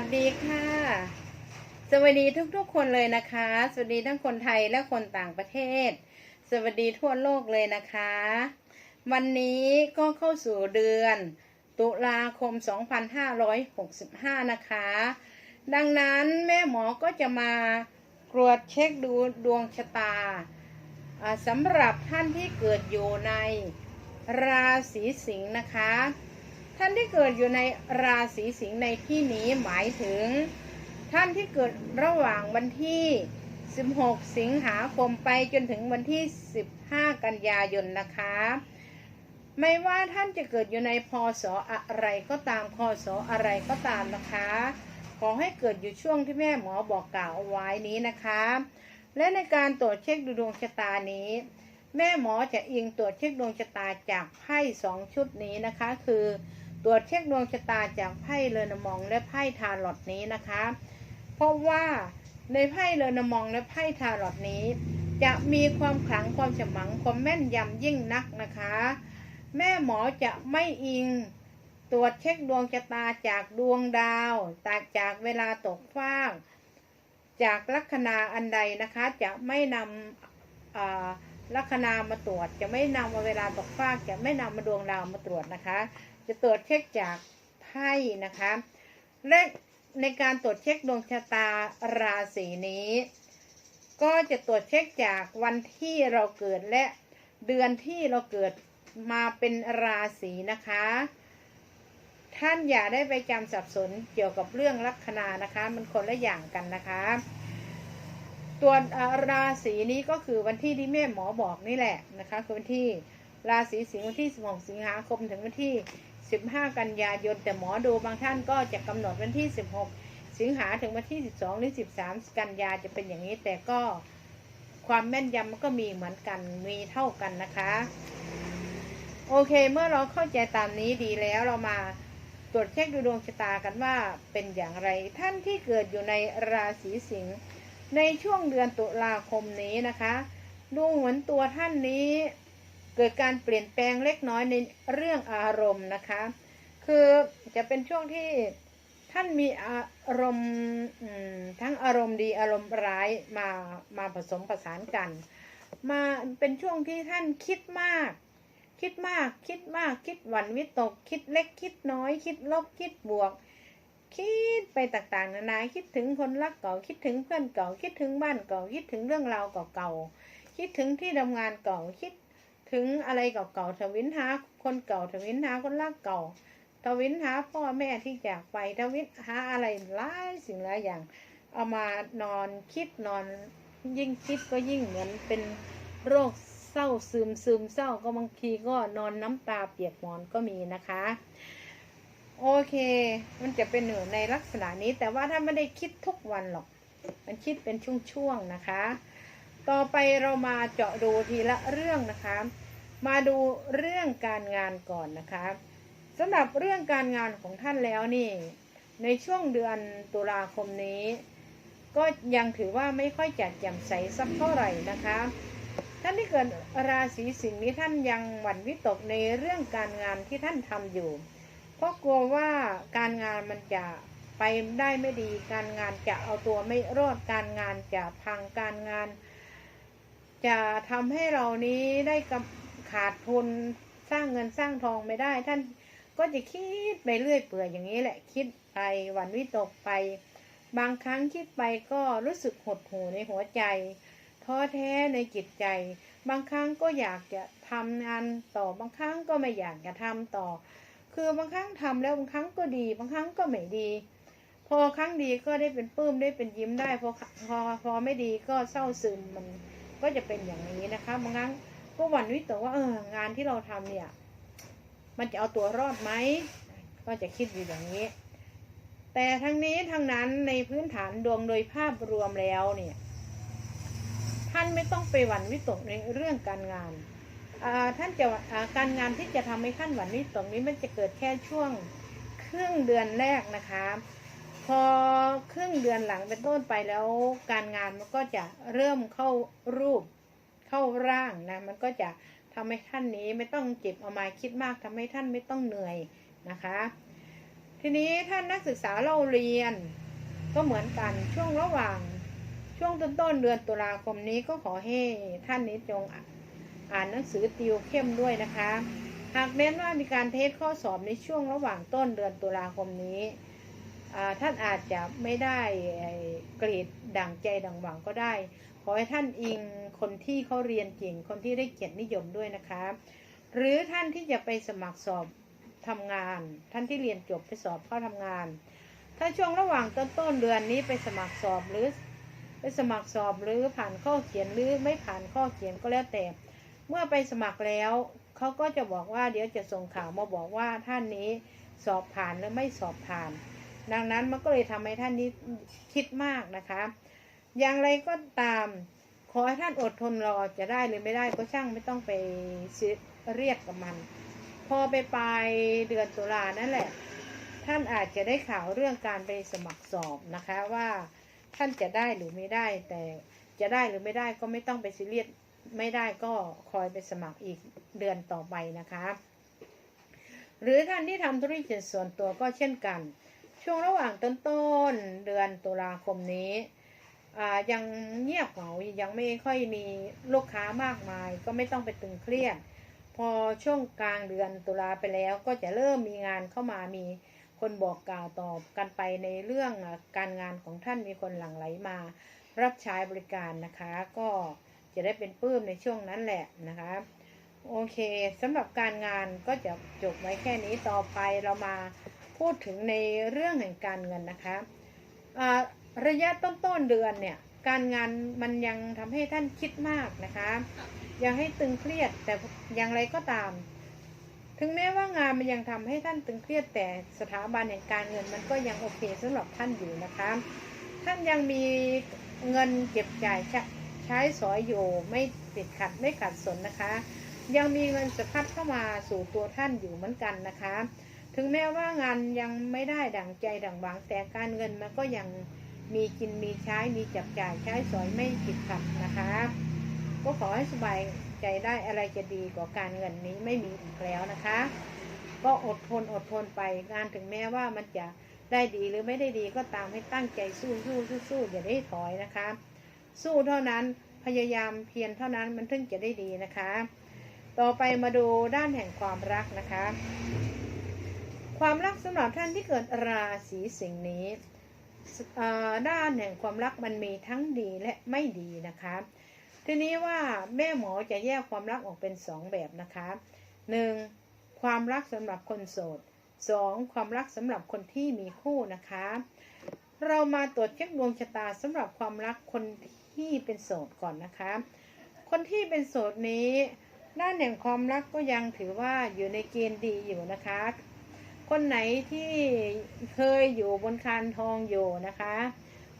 วัสดีค่ะ สวัสดีทุกๆคนเลยนะคะ สวัสดีทั้งคนไทยและคนต่างประเทศ สวัสดีทั่วโลกเลยนะคะ วันนี้ก็เข้าสู่เดือน ตุลาคม 2565 นะคะ ดังนั้นแม่หมอก็จะมาตรวจเช็คดูดวงชะตาอ่าสำหรับท่านที่เกิดอยู่ในราศีสิงห์นะคะ ท่านที่เกิดอยู่ในราศีสิงห์ในที่นี้หมายถึง ท่านที่เกิดระหว่างวันที่ 16 สิงหาคมไปจนถึงวันที่ 15 กันยายนนะคะ ไม่ว่าท่านจะเกิดอยู่ในพศอะไรก็ตามพศอะไรก็ตามนะคะ ขอให้เกิดอยู่ช่วงที่แม่หมอบอกกล่าวไว้นี้นะคะ และในการตรวจเช็คดูดวงชะตานี้แม่หมอจะอิงตรวจเช็คดวงชะตาจากไพ่สองชุดนี้นะคะ คือ ตรวจเช็คดวงชะตาจากไพ่เรอนมองและไพ่ทาร์ลอตนี้นะคะ เพราะว่าในไพ่เรอนมองและไพ่ทาร์ลอตนี้ จะมีความขลังความฉมังความแม่นยำยิ่งนักนะคะ แม่หมอจะไม่อิงตรวจเช็คดวงชะตาจากดวงดาวจากจากเวลาตกฟาก จากลัคนาอันใดนะคะ จะไม่นำลัคนามาตรวจ จะไม่นำมาเวลาตกฟาก จะไม่นำมาดวงดาวมาตรวจนะคะ จะตรวจเช็คจากไพ่นะคะ และในการตรวจเช็คดวงชะตาราศีนี้ ก็จะตรวจเช็คจากวันที่เราเกิดและเดือนที่เราเกิดมาเป็นราศีนะคะ ท่านอย่าได้ไปจำสับสนเกี่ยวกับเรื่องลัคนานะคะ มันคนละอย่างกันนะคะ ตัวราศีนี้ก็คือวันที่ที่แม่หมอบอกนี่แหละนะคะคือวันที่ราศีสิงห์วันที่ 16 สิงหาคมถึงวันที่ 15 กันยายน แต่หมอดูบางท่านก็จะกำหนดวันที่ 16 สิงหาถึงวันที่ 12 หรือ 13 กันยาจะเป็นอย่างนี้ แต่ก็ความแม่นยำมันก็มีเหมือนกันมีเท่ากันนะคะ โอเค เมื่อเราเข้าใจตามนี้ดีแล้วเรามาตรวจเช็คดูดวงชะตากันว่าเป็นอย่างไรท่านที่เกิดอยู่ในราศีสิงห์ในช่วงเดือนตุลาคมนี้นะคะ ดูเหมือนตัวท่านนี้ เกิดการเปลี่ยนแปลงเล็กน้อยในเรื่องอารมณ์นะคะ คือจะเป็นช่วงที่ท่านมีอารมณ์ทั้งอารมณ์ดีอารมณ์ร้ายมามาผสมผสานกัน มาเป็นช่วงที่ท่านคิดมาก คิดมากคิดมากคิดหวันวิตก คิดเล็กคิดน้อย คิดลบคิดบวก คิดไปต่างๆนานาคิดถึงคนรักเก่าคิดถึงเพื่อนเก่าคิดถึงบ้านเก่าคิดถึงเรื่องราวเก่าๆคิดถึงที่ทำงานเก่าคิด ถึงอะไรเก่าๆทวินหาคนเก่าทวินหาคนรักเก่าทวินหาพ่อแม่ที่จากไปทวินหาอะไรหลายสิ่งหลายอย่าง เอามานอนคิดนอนยิ่งคิดก็ยิ่งเหมือนเป็นโรคเศร้าซึมซึมเศร้าก็บางทีก็นอนน้ำตาเปียกหมอนก็มีนะคะ โอเค มันจะเป็นหนึ่งในลักษณะนี้ แต่ว่าถ้าไม่ได้คิดทุกวันหรอก มันคิดเป็นช่วงๆนะคะ ต่อไปเรามาเจาะดูทีละเรื่องนะคะ มาดูเรื่องการงานก่อนนะคะสำหรับเรื่องการงานของท่านแล้วนี่ ในช่วงเดือนตุลาคมนี้ ก็ยังถือว่าไม่ค่อยจัดแจ่มใสสักเท่าไหร่นะคะ ท่านที่เกิดราศีสิงห์นี้ท่านยังหวั่นวิตกในเรื่องการงานที่ท่านทำอยู่ เพราะกลัวว่าการงานมันจะไปได้ไม่ดี การงานจะเอาตัวไม่รอดการงานจะพังการงาน จะทำให้เรานี้ได้กำขาดทุนสร้างเงินสร้างทองไม่ได้ ท่านก็จะคิดไปเรื่อยเปื่อยอย่างนี้แหละ คิดไปหวั่นวิตกไป บางครั้งคิดไปก็รู้สึกหดหู่ในหัวใจท้อแท้ในจิตใจ บางครั้งก็อยากจะทำงานต่อบางครั้งก็ไม่อยากจะทำต่อ คือบางครั้งทำแล้วบางครั้งก็ดี บางครั้งก็ไม่ดี พอครั้งดีก็ได้เป็นปลื้มได้เป็นยิ้มได้พอพอพอไม่ดีก็เศร้าซึมมัน ก็จะเป็นอย่างนี้นะคะบางครั้งก็หวั่นวิตกว่าเอองานที่เราทำเนี่ย มันจะเอาตัวรอดไหมก็จะคิดอยู่อย่างนี้ แต่ทั้งนี้ทั้งนั้นในพื้นฐานดวงโดยภาพรวมแล้วเนี่ย ท่านไม่ต้องไปหวั่นวิตกในเรื่องการงานท่านจะการงานที่จะทำให้ท่านหวั่นวิตกนี้มันจะเกิดแค่ช่วงครึ่งเดือนแรกนะคะ พอครึ่งเดือนหลังเป็นต้นไปแล้วการงานมันก็จะเริ่มเข้ารูปเข้าร่างนะมันก็จะทำให้ท่านนี้ไม่ต้องเจ็บเอามาคิดมากทำให้ท่านไม่ต้องเหนื่อยนะคะ ทีนี้ท่านนักศึกษาเราเรียนก็เหมือนกันช่วงระหว่างช่วงต้นต้นเดือนตุลาคมนี้ก็ขอให้ท่านนี้จงอ่านหนังสือติวเข้มด้วยนะคะ หากแม้นว่ามีการเทสข้อสอบในช่วงระหว่างต้นเดือนตุลาคมนี้ ท่านอาจจะไม่ได้เกรดดังใจดังหวังก็ได้ ขอให้ท่านอิงคนที่เขาเรียนเก่งคนที่ได้เกียรตินิยมด้วยนะคะ หรือท่านที่จะไปสมัครสอบทำงาน ท่านที่เรียนจบไปสอบเข้าทำงาน ถ้าช่วงระหว่างต้นต้นเดือนนี้ไปสมัครสอบหรือ ไปสมัครสอบหรือผ่านข้อเขียนหรือไม่ผ่านข้อเขียนก็แล้วแต่ เมื่อไปสมัครแล้วเขาก็จะบอกว่าเดี๋ยวจะส่งข่าวมาบอกว่าท่านนี้สอบผ่านหรือไม่สอบผ่าน ดังนั้นมันก็เลยทำให้ท่านนี้คิดมากนะคะ อย่างไรก็ตาม ขอให้ท่านอดทนรอจะได้หรือไม่ได้ก็ช่างไม่ต้องไปซีเรียดกับมัน พอไปปลายเดือนตุลานั่นแหละ ท่านอาจจะได้ข่าวเรื่องการไปสมัครสอบนะคะว่าท่านจะได้หรือไม่ได้ แต่จะได้หรือไม่ได้ก็ไม่ต้องไปซีเรียสไม่ได้ก็คอยไปสมัครอีกเดือนต่อไปนะคะ หรือท่านที่ทำธุรกิจส่วนตัวก็เช่นกัน ช่วงระหว่างต้นๆเดือนตุลาคมนี้ยังเงียบเหงายังไม่ค่อยมีลูกค้ามากมาย ก็ไม่ต้องไปตึงเครียด พอช่วงกลางเดือนตุลาไปแล้วก็จะเริ่มมีงานเข้ามามีคนบอกกล่าวตอบกันไปในเรื่องการงานของท่านมีคนหลั่งไหลมา รับใช้บริการนะคะ ก็จะได้เป็นปื้มในช่วงนั้นแหละนะคะโอเคสำหรับการงานก็จะจบไว้แค่นี้ต่อไปเรามา พูดถึงในเรื่องแห่งการเงินนะคะอ่าระยะต้นๆเดือนเนี่ย การงานมันยังทำให้ท่านคิดมากนะคะ ยังให้ตึงเครียดแต่อย่างไรก็ตาม ถึงแม้ว่างานมันยังทำให้ท่านตึงเครียดแต่สถาบันแห่งการเงินมันก็ยังโอเคสำหรับท่านอยู่นะคะ ท่านยังมีเงินเก็บจ่ายใช้ใช้สอยอยู่ไม่ติดขัดไม่ขัดสนนะคะ ยังมีเงินสะพัดเข้ามาสู่ตัวท่านอยู่เหมือนกันนะคะ ถึงแม้ว่างานยังไม่ได้ดั่งใจดั่งหวังแต่การเงินมันก็ยังมีกินมีใช้มีจับจ่ายใช้สอยไม่ติดขัดนะคะ ก็ขอให้สบายใจได้อะไรจะดีกว่าการเงินนี้ไม่มีอีกแล้วนะคะ ก็อดทนอดทนไปงานถึงแม้ว่ามันจะได้ดีหรือไม่ได้ดีก็ตามให้ตั้งใจสู้สู้สู้สู้อย่าได้ถอยนะคะ สู้เท่านั้นพยายามเพียรเท่านั้นมันถึงจะได้ดีนะคะ ต่อไปมาดูด้านแห่งความรักนะคะ ความรักสำหรับท่านที่เกิดราศีสิงห์นี้ด้านแห่งความรักมันมีทั้งดีและไม่ดีนะคะ ทีนี้ว่าแม่หมอจะแยกความรักออกเป็นสองแบบนะคะหนึ่งความรักสำหรับคนโสดสองความรักสำหรับคนที่มีคู่นะคะ เรามาตรวจเช็คดวงชะตาสำหรับความรักคนที่เป็นโสดก่อนนะคะ คนที่เป็นโสดนี้ด้านแห่งความรักก็ยังถือว่าอยู่ในเกณฑ์ดีอยู่นะคะ คนไหนที่เคยอยู่บนคานทองอยู่นะคะ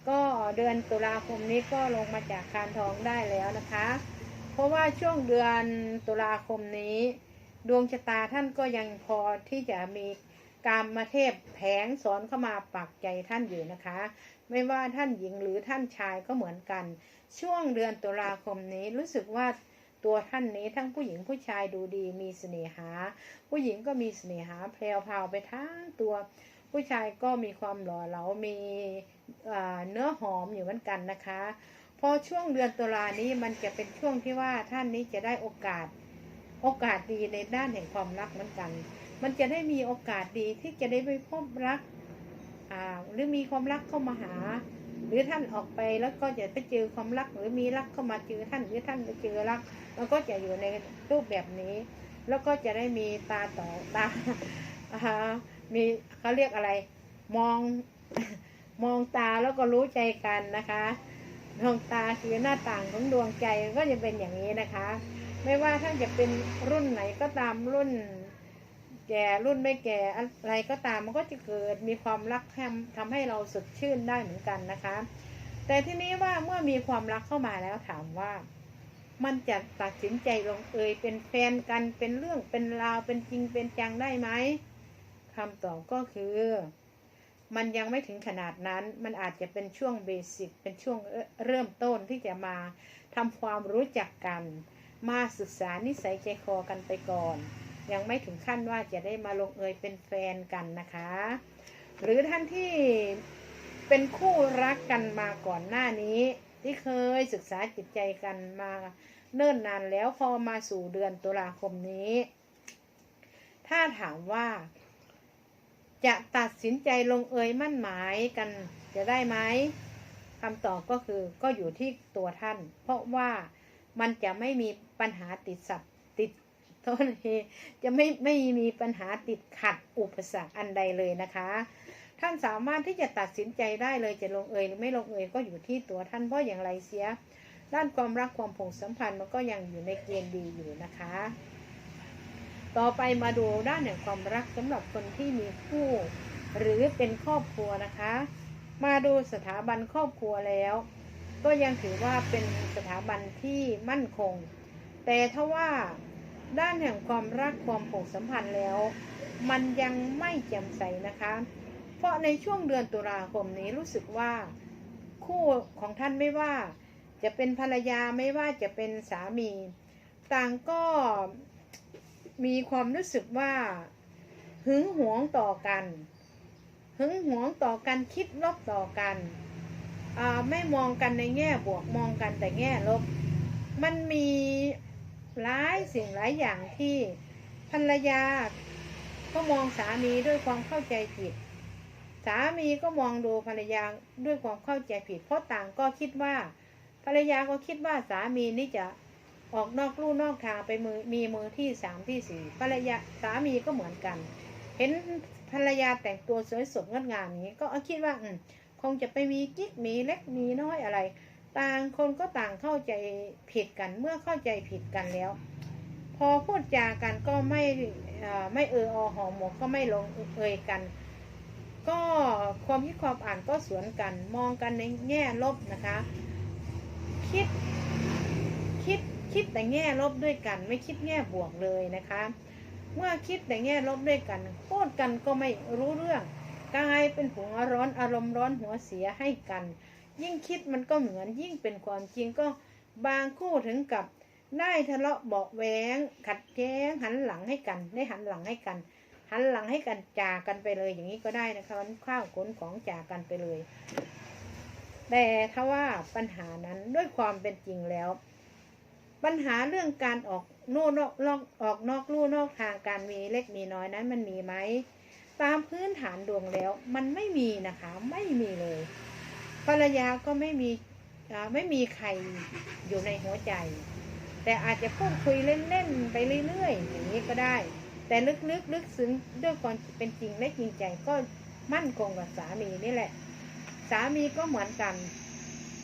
ก็เดือนตุลาคมนี้ก็ลงมาจากคานทองได้แล้วนะคะ เพราะว่าช่วงเดือนตุลาคมนี้ ดวงชะตาท่านก็ยังพอที่จะมีกามมาเทพแผงสอนเข้ามาปักใจท่านอยู่นะคะ ไม่ว่าท่านหญิงหรือท่านชายก็เหมือนกัน ช่วงเดือนตุลาคมนี้รู้สึกว่า ตัวท่านนี้ทั้งผู้หญิงผู้ชายดูดีมีเสน่หา ผู้หญิงก็มีเสน่หาแพรวพาวไปทั้งตัว ผู้ชายก็มีความหล่อเหลา มีเนื้อหอมอยู่เหมือนกันนะคะ พอช่วงเดือนตุลานี้มันจะเป็นช่วงที่ว่าท่านนี้จะได้โอกาสโอกาสดีในด้านแห่งความรักเหมือนกัน มันจะได้มีโอกาสดีที่จะได้ไปพบรักหรือมีความรักเข้ามาหา หรือท่านออกไปแล้วก็จะไปเจอความรักหรือมีรักเข้ามาเจอท่านหรือท่านไปเจอรัก มันก็จะอยู่ในรูปแบบนี้ แล้วก็จะได้มีตาต่อตาอมีเขาเรียกอะไร มองมองตาแล้วก็รู้ใจกันนะคะดวงตาคือหน้าต่างของดวงใจก็จะเป็นอย่างนี้นะคะ ไม่ว่าท่านจะเป็นรุ่นไหนก็ตามรุ่น แก่รุ่นไม่แก่อะไรก็ตามมันก็จะเกิดมีความรักทำทำให้เราสดชื่นได้เหมือนกันนะคะ แต่ที่นี้ว่าเมื่อมีความรักเข้ามาแล้วถามว่า มันจะตัดสินใจลงเอยเป็นแฟนกันเป็นเรื่องเป็นราวเป็นจริงเป็นจังได้ไหมคำตอบก็คือ มันยังไม่ถึงขนาดนั้นมันอาจจะเป็นช่วงเบสิกเป็นช่วงเอ่อเริ่มต้นที่จะมาทำความรู้จักกัน มาศึกษานิสัยใจคอกันไปก่อน ยังไม่ถึงขั้นว่าจะได้มาลงเอยเป็นแฟนกันนะคะ หรือท่านที่เป็นคู่รักกันมาก่อนหน้านี้ ที่เคยศึกษาจิตใจกันมาเนิ่นนานแล้วพอมาสู่เดือนตุลาคมนี้ ถ้าถามว่า จะตัดสินใจลงเอยมั่นหมายกันจะได้ไหมคำตอบก็คือก็อยู่ที่ตัวท่าน เพราะว่ามันจะไม่มีปัญหาติดสับติด โทษทีจะไม่ไม่มีปัญหาติดขัดอุปสรรคอันใดเลยนะคะ ท่านสามารถที่จะตัดสินใจได้เลยจะลงเอยหรือไม่ลงเอยก็อยู่ที่ตัวท่านเพราะอย่างไรเสีย ด้านความรักความผูกสัมพันธ์มันก็ยังอยู่ในเกณฑ์ดีอยู่นะคะ ต่อไปมาดูด้านแห่งความรักสำหรับคนที่มีคู่ หรือเป็นครอบครัวนะคะ มาดูสถาบันครอบครัวแล้วก็ยังถือว่าเป็นสถาบันที่มั่นคง แต่ถ้าว่า ด้านแห่งความรักความผูกสัมพันธ์แล้ว มันยังไม่แจ่มใสนะคะ เพราะในช่วงเดือนตุลาคมนี้รู้สึกว่า คู่ของท่านไม่ว่า จะเป็นภรรยาไม่ว่าจะเป็นสามี ต่างก็มีความรู้สึกว่า หึงหวงต่อกัน หึงหวงต่อกันคิดลบต่อกันไม่มองกันในแง่บวกมองกันแต่แง่ลบ มันมี หลายสิ่งหลายอย่างที่ภรรยา ก็มองสามีด้วยความเข้าใจผิด สามีก็มองดูภรรยาด้วยความเข้าใจผิด เพราะต่างก็คิดว่า ภรรยาก็คิดว่าสามีนี่จะออกนอกลู่นอกทางไปมือมีมือที่สามที่สี่ภรรยาสามีก็เหมือนกัน เห็นภรรยาแต่งตัวสวยสดงดงามอย่างนี้ ก็คิดว่าอืมคงจะไปมีกิ๊กมีเล็กมีน้อยอะไร ต่างคนก็ต่างเข้าใจผิดกันเมื่อเข้าใจผิดกันแล้ว พอพูดจากันก็ไม่ไม่เอออหอหมกก็ไม่ลงเอยกัน ก็ความคิดความอ่านก็สวนกัน มองกันในแง่ลบนะคะ คิดคิดคิดแต่แง่ลบด้วยกัน ไม่คิดแง่บวกเลยนะคะ เมื่อคิดแต่แง่ลบด้วยกันพูดกันก็ไม่รู้เรื่องกลายเป็นหัวร้อนอารมณ์ร้อนหัวเสียให้กัน ยิ่งคิดมันก็เหมือนยิ่งเป็นความจริงก็บางคู่ถึงกับได้ทะเลาะเบาะแวงขัดแย้งหันหลังให้กันได้หันหลังให้กัน หันหลังให้กันจากกันไปเลยอย่างนี้ก็ได้นะคะวันข้าวขนของจากกันไปเลย แต่ถ้าว่าปัญหานั้นด้วยความเป็นจริงแล้ว ปัญหาเรื่องการออกโน่นอกนอกออกนอกลู่นอกทางการมีเล็กมีน้อยนั้นมันมีไหมตามพื้นฐานดวงแล้ว มันไม่มีนะคะ ไม่มีเลย ภรรยาก็ไม่มีไม่มีใครอยู่ในหัวใจ แต่อาจจะพูดคุยเล่นๆไปเรื่อยๆ อย่างนี้ก็ได้ แต่ลึกๆลึกซึ้งด้วยความเป็นจริงและจริงใจก็มั่นคงกับสามีนี่แหละ สามีก็เหมือนกัน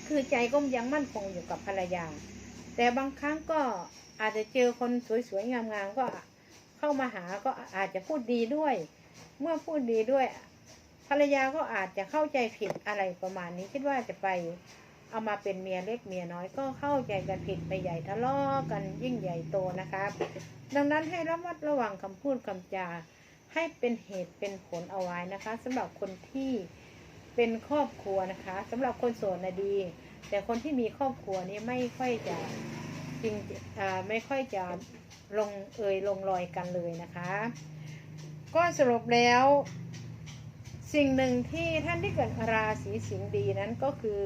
คือใจก็ยังมั่นคงอยู่กับภรรยา แต่บางครั้งก็อาจจะเจอคนสวยๆงามๆก็เข้ามาหาก็อาจจะพูดดีด้วย เมื่อพูดดีด้วย ภรรยาก็อาจจะเข้าใจผิดอะไรประมาณนี้คิดว่าจะไปเอามาเป็นเมียเล็กเมียน้อยก็เข้าใจกันผิดไปใหญ่ทะเลาะกันยิ่งใหญ่โตนะครับ ดังนั้นให้ระมัดระวังคำพูดคำจาให้เป็นเหตุเป็นผลเอาไว้นะคะสำหรับคนที่เป็นครอบครัวนะคะสำหรับคนโสดนะดี แต่คนที่มีครอบครัวนี้ไม่ค่อยจะจริงไม่ค่อยจะลงเอยลงรอยกันเลยนะคะ ก็สรุปแล้ว สิ่งหนึ่งที่ท่านที่เกิดราศีสิงห์ดีนั้นก็คือ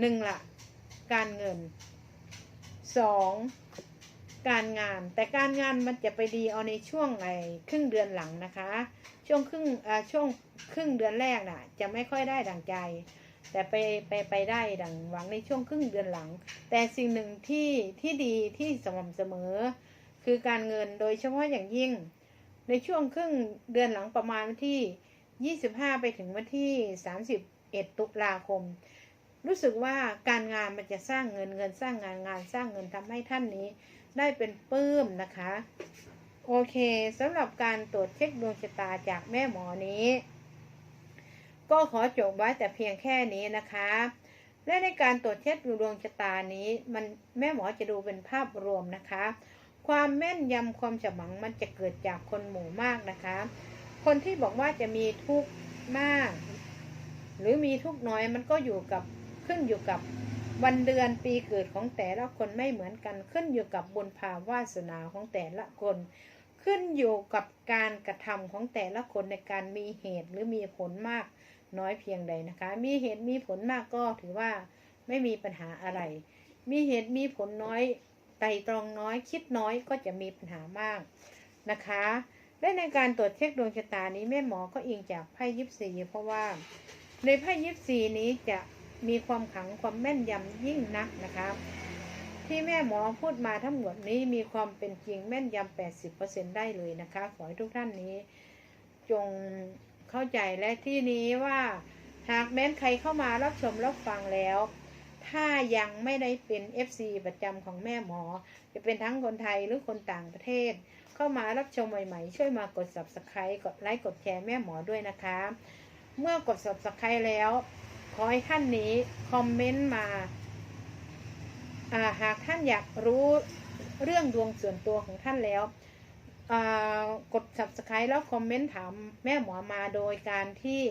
หนึ่งละการเงินสองการงานแต่การงานมันจะไปดีเอาในช่วงไอ้ครึ่งเดือนหลังนะคะ ช่วงครึ่งอ่าช่วงครึ่งเดือนแรกน่ะ จะไม่ค่อยได้ดังใจ แต่ไปไปไปได้ดังหวังในช่วงครึ่งเดือนหลัง แต่สิ่งหนึ่งที่ที่ดีที่สม่ำเสมอ คือการเงินโดยเฉพาะอย่างยิ่ง ในช่วงครึ่งเดือนหลังประมาณที่ 25 ไปถึงวันที่ 31 ตุลาคม รู้สึกว่าการงานมันจะสร้างเงินเงินสร้างงานงานสร้างเงินทำให้ท่านนี้ได้เป็นปื้มนะคะ โอเคสำหรับการตรวจเช็คดวงชะตาจากแม่หมอนี้ ก็ขอจบไว้แต่เพียงแค่นี้นะคะ และในการตรวจเช็คดวงชะตานี้ มันแม่หมอจะดูเป็นภาพรวมนะคะ ความแม่นยำความฉมังมันจะเกิดจากคนหมู่มากนะคะ คนที่บอกว่าจะมีทุกข์มาก หรือมีทุกข์น้อยมันก็อยู่กับขึ้นอยู่กับวันเดือนปีเกิดของแต่ละคนไม่เหมือนกันขึ้นอยู่กับบุญภาวาสนาของแต่ละคน ขึ้นอยู่กับการกระทำของแต่ละคนในการมีเหตุหรือมีผลมากน้อยเพียงใดนะคะ มีเหตุมีผลมากก็ถือว่าไม่มีปัญหาอะไร มีเหตุมีผลน้อยไตรตรองน้อยคิดน้อยก็จะมีปัญหามากนะคะ และในการตรวจเช็คดวงชะตานี้แม่หมอก็อิงจากไพ่ยิปซีเพราะว่า ในไพ่ยิปซีนี้จะมีความขังความแม่นยำยิ่งนักนะคะที่แม่หมอพูดมาทั้งหมดนี้มีความเป็นจริงแม่นยำ80%ได้เลยนะคะ ขอให้ทุกท่านนี้ จงเข้าใจและที่นี้ว่า หากแม้นใครเข้ามารับชมรับฟังแล้ว ถ้ายังไม่ได้เป็น FC ประจำของแม่หมอ จะเป็นทั้งคนไทยหรือคนต่างประเทศ เข้ามารับชมใหม่ๆ ช่วยมากด subscribe กดไลค์กดแชร์แม่หมอด้วยนะคะ เมื่อกด subscribe แล้ว ขอให้ท่านนี้คอมเมนต์มาาหากท่านอยากรู้เรื่องดวงส่วนตัวของท่านแล้วกด subscribe แล้วคอมเมนต์ถามแม่หมอมาโดยการที่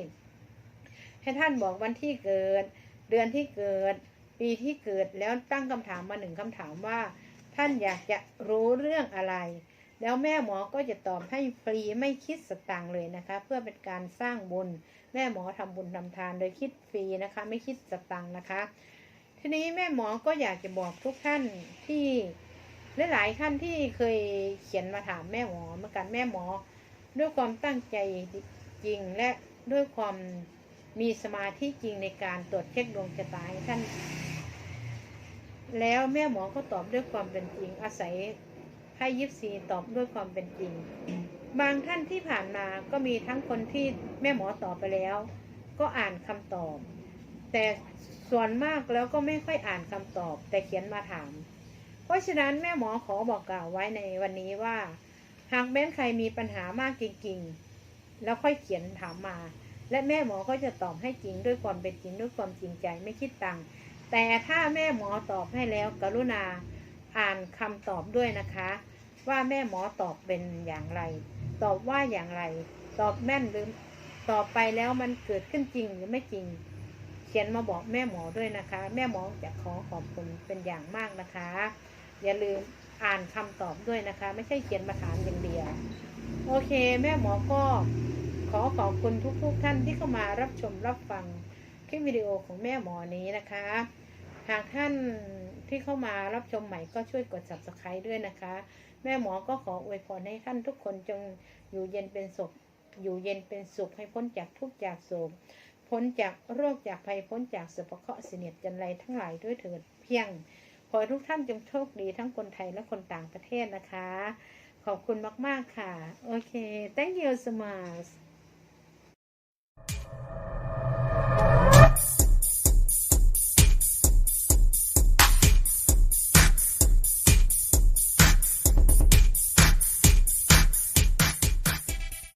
ให้ท่านบอกวันที่เกิด เดือนที่เกิด ปีที่เกิดแล้วตั้งคำถามมาหนึ่งคำถามว่า ท่านอยากจะรู้เรื่องอะไร แล้วแม่หมอก็จะตอบให้ฟรีไม่คิดสตางค์เลยนะคะ เพื่อเป็นการสร้างบุญ แม่หมอทำบุญทำทานโดยคิดฟรีนะคะ ไม่คิดสตังค์นะคะ ทีนี้แม่หมอก็อยากจะบอกทุกท่านที่หลายๆท่านที่เคยเขียนมาถามแม่หมอเหมือนกันแม่หมอ ด้วยความตั้งใจจริงและด้วยความมีสมาธิจริงในการตรวจเช็คดวงชะตาให้ท่าน แล้วแม่หมอก็ตอบด้วยความเป็นจริงอาศัย ให้ยิปซีตอบด้วยความเป็นจริง บางท่านที่ผ่านมาก็มีทั้งคนที่แม่หมอตอบไปแล้ว ก็อ่านคำตอบ แต่ส่วนมากแล้วก็ไม่ค่อยอ่านคำตอบ แต่เขียนมาถาม เพราะฉะนั้นแม่หมอขอบอกกล่าวไว้ในวันนี้ว่า หากแม้นใครมีปัญหามากจริงๆ แล้วค่อยเขียนถามมา และแม่หมอก็จะตอบให้จริงด้วยความเป็นจริงด้วยความจริงใจไม่คิดตังค์แต่ถ้าแม่หมอตอบให้แล้วกรุณาอ่านคำตอบด้วยนะคะ ว่าแม่หมอตอบเป็นอย่างไร ตอบว่าอย่างไร ตอบแม่นหรือตอบไปแล้วมันเกิดขึ้นจริงหรือไม่จริง เขียนมาบอกแม่หมอด้วยนะคะ แม่หมอจะขอขอบคุณเป็นอย่างมากนะคะ อย่าลืมอ่านคำตอบด้วยนะคะ ไม่ใช่เขียนมาถามอย่างเดียวโอเค แม่หมอก็ขอขอบคุณทุกๆท่านที่เข้ามารับชมรับฟังคลิปวิดีโอของแม่หมอนี้นะคะ หากท่าน ที่เข้ามารับชมใหม่ก็ช่วยกด subscribe ด้วยนะคะ แม่หมอก็ขออวยพรให้ท่านทุกคนจงอยู่เย็นเป็นสุข อยู่เย็นเป็นสุขให้พ้นจากทุกข์จากโศกพ้นจากโรคจากภัยพ้นจากสุภเคราะห์เสนียดจันไรทั้งหลายด้วยเถิดเพียง ขอให้ทุกท่านจงโชคดีทั้งคนไทยและคนต่างประเทศนะคะ ขอบคุณมาก ๆ ค่ะ โอเค thank you so much